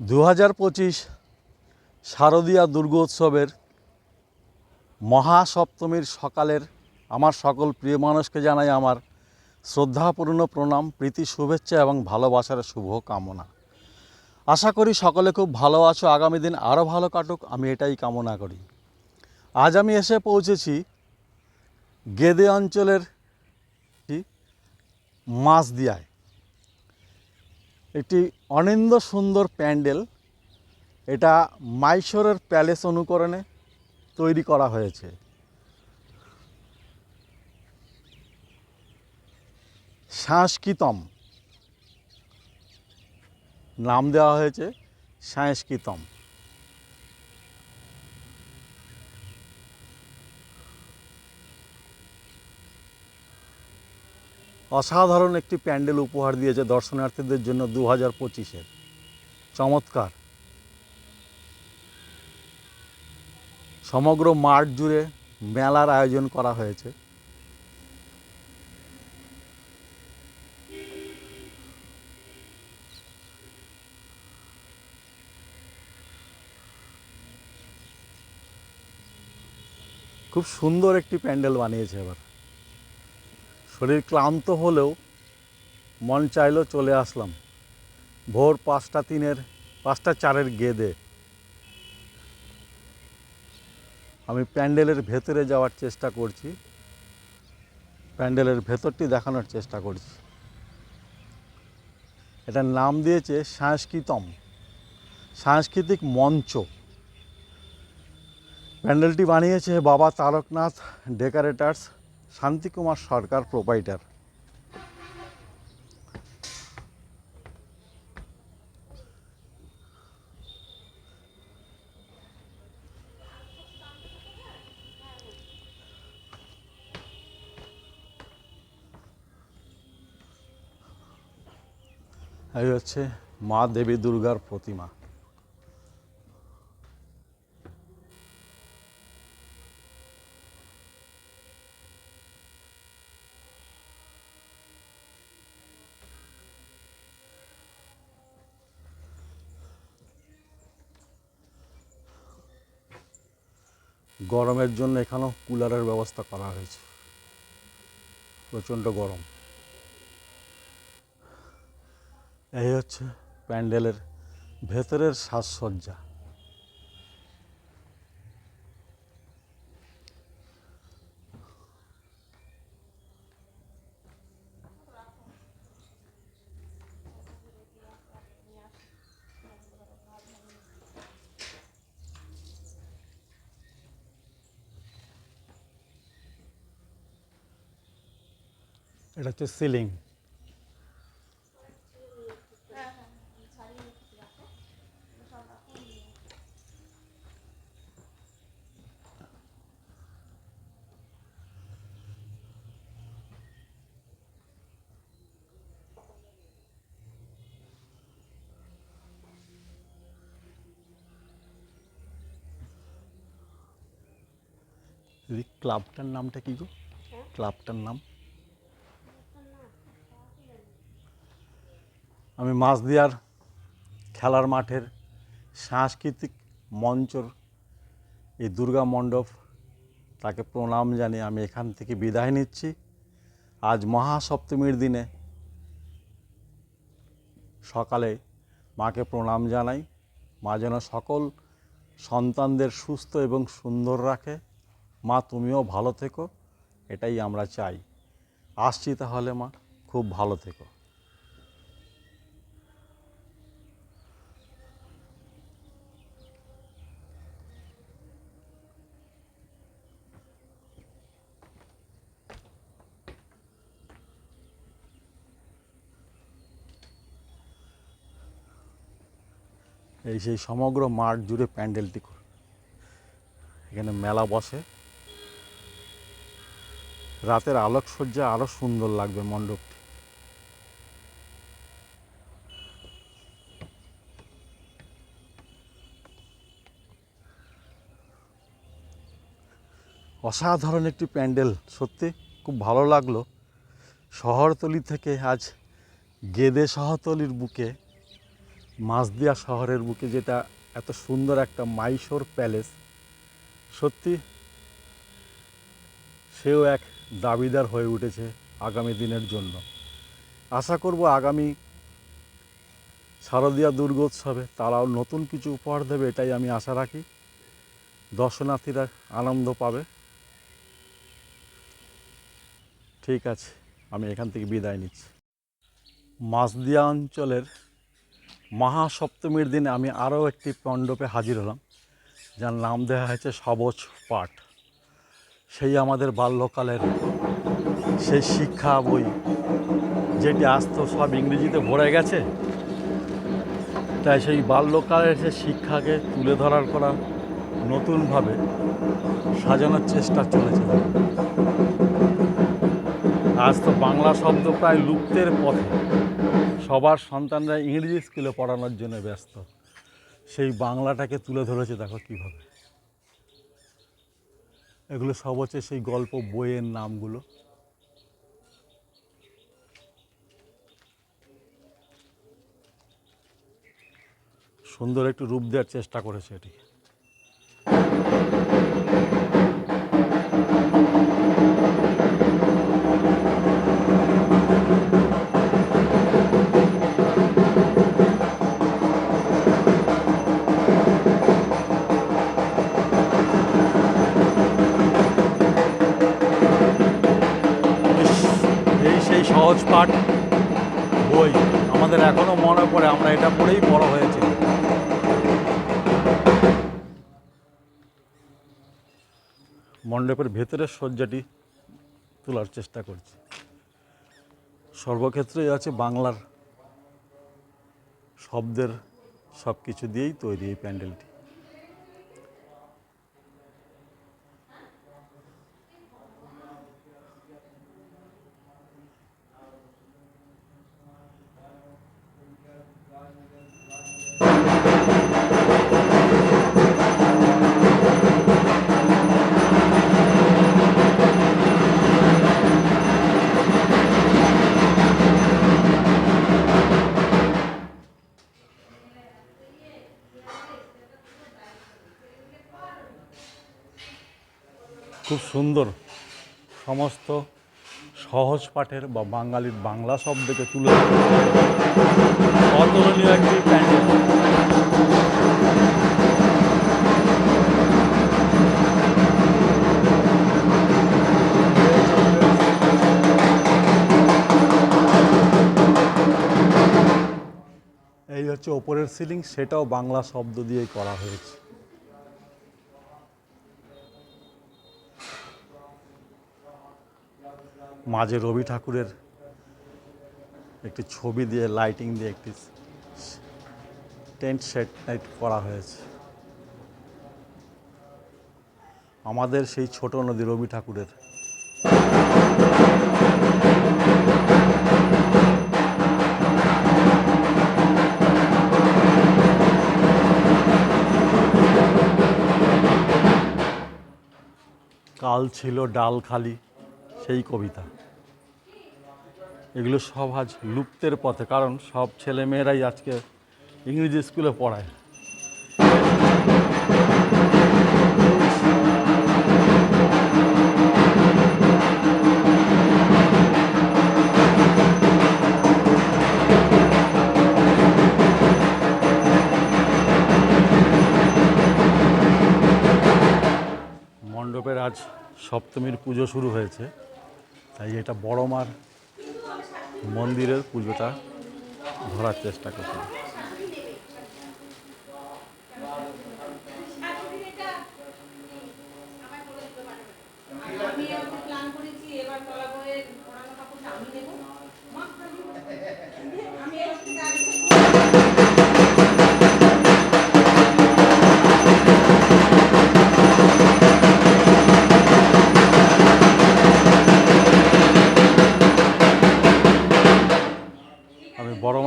দু হাজার পঁচিশ শারদীয়া দুর্গোৎসবের মহাসপ্তমীর সকালের আমার সকল প্রিয় মানুষকে জানাই আমার শ্রদ্ধাপূর্ণ প্রণাম, প্রীতি, শুভেচ্ছা এবং ভালোবাসার শুভ কামনা আশা করি সকলে খুব ভালো আছো, আগামী দিন আরও ভালো কাটুক, আমি এটাই কামনা করি আজ আমি এসে পৌঁছেছি গেদে অঞ্চলের কি? মাছদিয়ায় একটি অনিন্দ সুন্দর প্যান্ডেল। এটা মাইশোরের প্যালেস অনুকরণে তৈরি করা হয়েছে। সাংস্কৃতম। নাম দেওয়া হয়েছে সংস্কৃতম। অসাধারণ একটি প্যান্ডেল উপহার দিয়েছে দর্শনার্থীদের জন্য দু হাজার পঁচিশের। চমৎকার। সমগ্র মাঠ জুড়ে মেলার আয়োজন করা হয়েছে। খুব সুন্দর একটি প্যান্ডেল বানিয়েছে এবার। শরীর ক্লান্ত হলেও মন চাইলো চলে আসলাম। ভোর পাঁচটা তিনের, পাঁচটা চারের গেদে। আমি প্যান্ডেলের ভেতরে যাওয়ার চেষ্টা করছি। প্যান্ডেলের ভেতরটি দেখানোর চেষ্টা করছি। এটার নাম দিয়েছে সাংস্কৃতম, সাংস্কৃতিক মঞ্চ। প্যান্ডেলটি বানিয়েছে বাবা তারকনাথ ডেকারেটার্স শান্তিকুমার সরকার প্রোপাইটার এই হচ্ছে মা দেবী দুর্গার প্রতিমা। গরমের জন্য এখানেও কুলারের ব্যবস্থা করা হয়েছে। প্রচণ্ড গরম। এই হচ্ছে প্যান্ডেলের ভেতরের সাজসজ্জা। এটা হচ্ছে সিলিং। ক্লাবটার নামটা কি গো? ক্লাবটার নাম? আমি মাছদিয়ার খেলার মাঠের সাংস্কৃতিক মঞ্চর এই দুর্গা মণ্ডপ তাকে প্রণাম জানিয়ে আমি এখান থেকে বিদায় নিচ্ছি। আজ মহাসপ্তমীর দিনে সকালে মাকে প্রণাম জানাই। মা যেন সকল সন্তানদের সুস্থ এবং সুন্দর রাখে। মা, তুমিও ভালো থেকো, এটাই আমরা চাই। আসছি তাহলে মা, খুব ভালো থেকো। এই সেই সমগ্র মাঠ জুড়ে প্যান্ডেলটি কর- এখানে মেলা বসে। রাতের আলোকসজ্জা আরও সুন্দর লাগবে মণ্ডপটি। অসাধারণ একটি প্যান্ডেল, সত্যি খুব ভালো লাগল। শহরতলি থেকে আজ গেদে শহরতলির বুকে মাছদিয়া শহরের বুকে যেটা এত সুন্দর একটা মাইশোর প্যালেস, সত্যি সেও এক দাবিদার হয়ে উঠেছে আগামী দিনের জন্য। আশা করব আগামী শারদীয়া দুর্গোৎসবে তারাও নতুন কিছু উপহার দেবে, এটাই আমি আশা রাখি। দর্শনার্থীরা আনন্দ পাবে। ঠিক আছে, আমি এখান থেকে বিদায় নিচ্ছি। মাছদিয়া অঞ্চলের মহাসপ্তমীর দিনে আমি আরও একটি মণ্ডপে হাজির হলাম, যার নাম দেওয়া হয়েছে সবজ পাঠ। সেই আমাদের বাল্যকালের সেই শিক্ষা বই, যেটি আজ তো সব ইংরেজিতে ভরে গেছে, তাই সেই বাল্যকালের সে শিক্ষাকে তুলে ধরার করা নতুনভাবে সাজানোর চেষ্টা চলেছে। আজ তো বাংলা শব্দ প্রায় লুপ্তের পথে। সবার সন্তানরা ইংরেজি স্কুলে পড়ানোর জন্য ব্যস্ত। সেই বাংলাটাকে তুলে ধরেছে দেখো কীভাবে। এগুলো সব হচ্ছে সেই গল্প বইয়ের নামগুলো। সুন্দর একটু রূপ দেওয়ার চেষ্টা করেছে এটি সহজ পাঠ। বই, আমাদের এখনও মনে পড়ে, আমরা এটা পড়েই বড় হয়েছি। মণ্ডপের ভেতরের শয্যাটি তোলার চেষ্টা করছি। সর্বক্ষেত্রেই আছে বাংলার শব্দের সব কিছু দিয়েই তৈরি এই প্যান্ডেলটি। খুব সুন্দর সমস্ত সহজ পাঠের বা বাঙালির বাংলা শব্দকে তুলে অতুলনীয় একটি প্যান্ডেল। এই হচ্ছে ওপরের সিলিং, সেটাও বাংলা শব্দ দিয়েই করা হয়েছে। মাঝে রবি ঠাকুরের একটি ছবি দিয়ে লাইটিং দিয়ে একটি টেন্ট সেট নাইট করা হয়েছে। আমাদের সেই ছোট নদী রবি ঠাকুরের। কাল ছিল ডাল খালি। সেই কবিতা। এগুলো সব আজ লুপ্তের পথে, কারণ সব ছেলে মেয়েরাই আজকে ইংরেজি স্কুলে পড়ায়। মণ্ডপের আজ সপ্তমীর পুজো শুরু হয়েছে। তাই এটা বড় মার মন্দিরের পুজোটা ধরার চেষ্টা করছি। আমি প্ল্যান করেছি এবার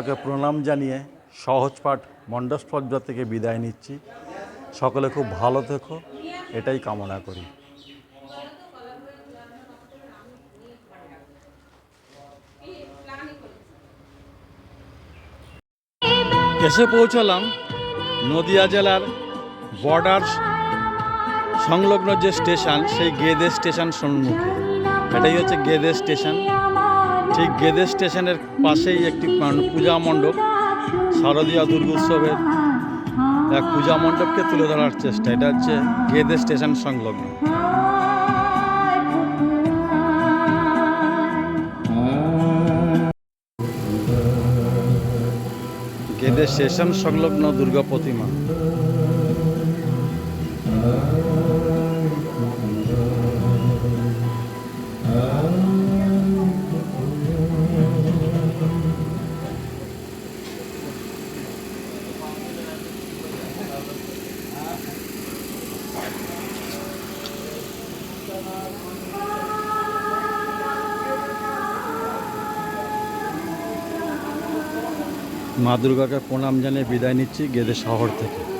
আমি বড় মাকে প্রণাম জানিয়ে সহজ পাঠ মণ্ডপসজ্জা থেকে বিদায় নিচ্ছি। সকলে খুব ভালো থেকো, এটাই কামনা করি। এসে পৌঁছালাম নদিয়া জেলার বর্ডার সংলগ্ন যে স্টেশন, সেই গেদে স্টেশন সম্মুখে। এটাই হচ্ছে গেদে স্টেশন। ঠিক গেদে স্টেশনের পাশেই একটি পূজা মণ্ডপ, শারদীয় দুর্গোৎসবের এক পূজা মণ্ডপকে তুলে ধরার চেষ্টা। এটা হচ্ছে গেদে স্টেশন সংলগ্ন। গেদে স্টেশন সংলগ্ন দুর্গা প্রতিমা। মা দুর্গাকে প্রণাম জানিয়ে বিদায় নিচ্ছি গেদে শহর থেকে।